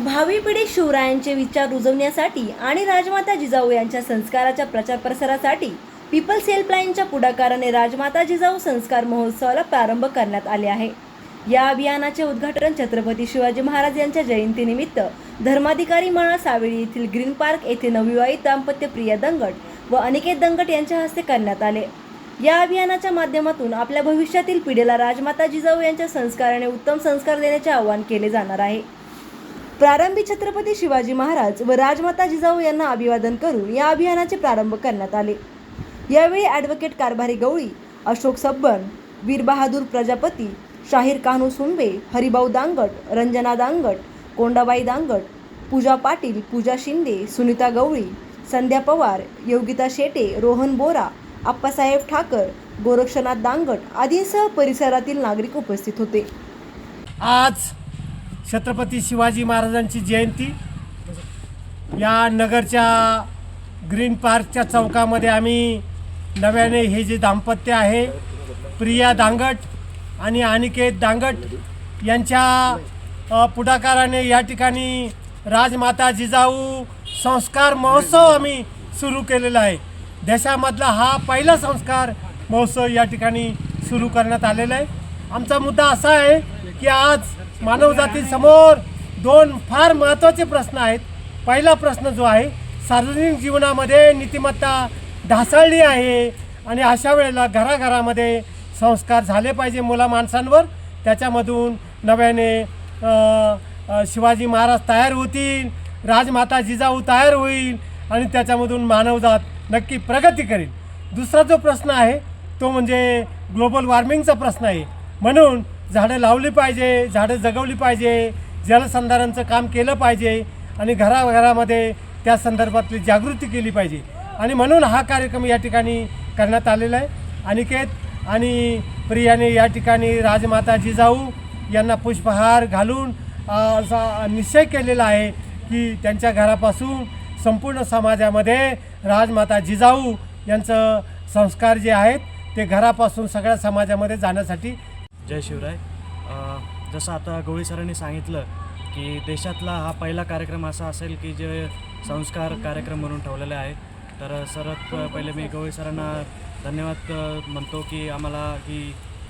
भावी पिढी शिवरायांचे विचार रुजवण्यासाठी आणि राजमाता जिजाऊ यांच्या संस्काराच्या प्रचार प्रसारासाठी पीपल्स हेल्पलाईनच्या पुढाकाराने राजमाता जिजाऊ संस्कार महोत्सवाला प्रारंभ करण्यात आले आहे. या अभियानाचे उद्घाटन छत्रपती शिवाजी महाराज यांच्या जयंतीनिमित्त धर्माधिकारी मळा सावेळी येथील ग्रीन पार्क येथे नवविवाहित दाम्पत्य प्रिया दंगट व अनिकेत दंगट यांच्या हस्ते करण्यात आले. या अभियानाच्या माध्यमातून आपल्या भविष्यातील पिढीला राजमाता जिजाऊ यांच्या संस्काराने उत्तम संस्कार देण्याचे आवाहन केले जाणार आहे. प्रारंभी छत्रपती शिवाजी महाराज व राजमाता जिजाऊ यांना अभिवादन करून या अभियानाचे प्रारंभ करण्यात आले. यावेळी ॲडव्होकेट कारभारी गवळी अशोक सब्बन वीरबहादूर प्रजापती शाहीर कान्हू सुंबे हरिभाऊ दांगट रंजना दांगट कोंडाबाई दांगट पूजा पाटील पूजा शिंदे सुनीता गवळी संध्या पवार योगिता शेटे रोहन बोरा आप्पासाहेब ठाकर गोरक्षनाथ दांगट आदींसह परिसरातील नागरिक उपस्थित होते. आज छत्रपती शिवाजी महाराजांची जयंती. या नगरच्या ग्रीन पार्कच्या चौकामध्ये आम्ही नव्याने हे जे दाम्पत्य आहे प्रिया दांगट आणि अनिकेत दांगट यांच्या पुढाकाराने या ठिकाणी राजमाता जिजाऊ संस्कार महोत्सव आम्ही सुरू केलेला आहे. देशामधला हा पहिला संस्कार महोत्सव या ठिकाणी सुरू करण्यात आलेला आहे. आमचा मुद्दा असा आहे की आज मानवजातीसमोर दोन फार महत्त्वाचे प्रश्न आहेत. पहिला प्रश्न जो आहे सार्वजनिक जीवनामध्ये नीतिमत्ता ढासळली आहे आणि अशा वेळेला घराघरामध्ये संस्कार झाले पाहिजे मुला माणसांवर. त्याच्यामधून नव्याने शिवाजी महाराज तयार होतील राजमाता जिजाऊ तयार होईल आणि त्याच्यामधून मानवजात नक्की प्रगती करेल. दुसरा जो प्रश्न आहे तो म्हणजे ग्लोबल वॉर्मिंगचा प्रश्न आहे. म्हणून झाडं लावली पाहिजे झाडं जगवली पाहिजे जलसंधारणचं काम केलं पाहिजे आणि घराघरामध्ये त्या संदर्भातली जागृती केली पाहिजे. आणि म्हणून हा कार्यक्रम या ठिकाणी करण्यात आलेला आहे. अनिकेत आणि प्रियाने या ठिकाणी राजमाता जिजाऊ यांना पुष्पहार घालून असा निश्चय केलेला आहे की त्यांच्या घरापासून संपूर्ण समाजामध्ये राजमाता जिजाऊ यांचं संस्कार जे आहेत ते घरापासून सगळ्या समाजामध्ये जाण्यासाठी जय शिवराय. जसं आता गवळी सरांनी सांगितलं की देशातला हा पहिला कार्यक्रम असा असेल की जे संस्कार कार्यक्रम म्हणून ठेवलेले आहे तर सर्वात पहिले मी गवळी सरांना धन्यवाद म्हणतो की आम्हाला ही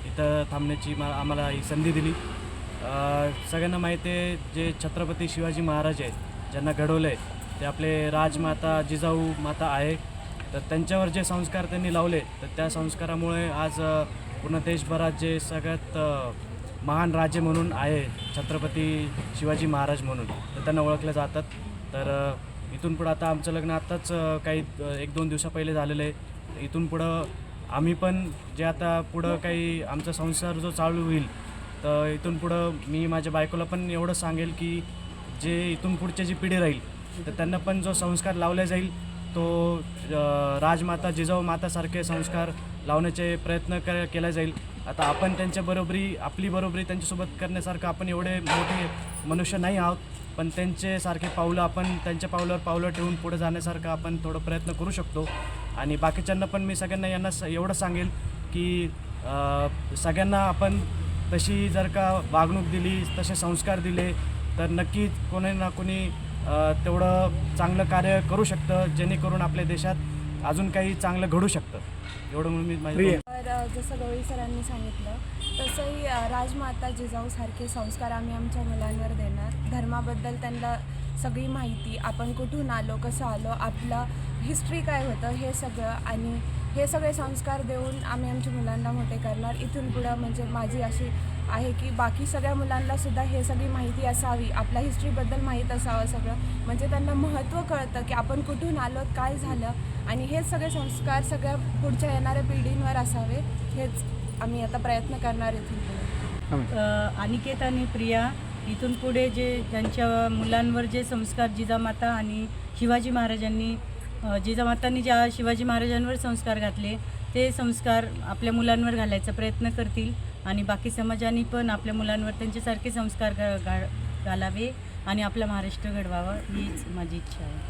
इथं थांबण्याची मा आम्हाला ही संधी दिली. सगळ्यांना माहिती आहे जे छत्रपती शिवाजी महाराज आहेत ज्यांना घडवलं आहे ते आपले राजमाता जिजाऊ माता आहे. तर त्यांच्यावर जे संस्कार त्यांनी लावले तर त्या संस्कारामुळे आज पूर्ण देशभरात जे सगळ्यात महान राजे म्हणून आहे छत्रपती शिवाजी महाराज म्हणून तर त्यांना ओळखले जातात. तर इथून पुढं आता आमचं लग्न आत्ताच काही एक दोन दिवसा पहिले झालेलं आहे. इथून पुढं आम्ही पण जे आता पुढं काही आमचा संसार जो चालू होईल तर इथून पुढं मी माझ्या बायकोला पण एवढं सांगेल की जे इथून पुढची जी पिढी राहील तर त्यांना पण जो संस्कार लावला जाईल तो राजमाता जिजाऊ मातासारखे संस्कार लावण्याचे प्रयत्न क केला जाईल. आता आपण त्यांच्या बरोबरी आपली बरोबरी त्यांच्यासोबत करण्यासारखं आपण एवढे मोठे मनुष्य नाही आहोत. पण त्यांचे सारखे पावलं आपण त्यांच्या पावलावर पावलं ठेवून पुढे जाण्यासारखं आपण थोडं प्रयत्न करू शकतो. आणि बाकीच्यांना पण मी सगळ्यांना यांना स एवढं सांगेल की सगळ्यांना आपण तशी जर का वागणूक दिली तसे संस्कार दिले तर नक्कीच कोणी ना कोणी तेवढं चांगलं कार्य करू शकतं जेणेकरून आपल्या देशात अजून काही चांगलं घडू शकतं. एवढं म्हणून मी. तर अ, जसं गवळी सरांनी सांगितलं तसंही राजमाता जिजाऊ सारखे संस्कार आम्ही आमच्या मुलांवर देणार. धर्माबद्दल त्यांना सगळी माहिती आपण कुठून आलो कसं आलो आपलं हिस्ट्री काय होतं हे सगळं आणि हे सगळे संस्कार देऊन आम्ही आमच्या मुलांना मोठे करणार. इथून पुढं म्हणजे माझी अशी आहे की बाकी सगळ्या मुलांना सुद्धा हे सगळी माहिती असावी आपल्या हिस्ट्रीबद्दल माहीत असावं सगळं. म्हणजे त्यांना महत्त्व कळतं की आपण कुठून आलो काय झालं आणि हेच सगळे संस्कार सगळ्या पुढच्या येणाऱ्या पिढींवर असावे हेच आम्ही आता प्रयत्न करणार इथून अ, अनिकेत आणि प्रिया इथून पुढे जे ज्यांच्या मुलांवर जे संस्कार जिजामाता आणि शिवाजी महाराजांनी जिजामातांनी ज्या शिवाजी महाराजांवर संस्कार घातले ते संस्कार आपल्या मुलांवर घालायचा प्रयत्न करतील आणि बाकी समाजाने पण आपल्या मुलांवर त्यांच्यासारखे संस्कार घालावे आणि आपला महाराष्ट्र घडवावा हीच माझी इच्छा आहे.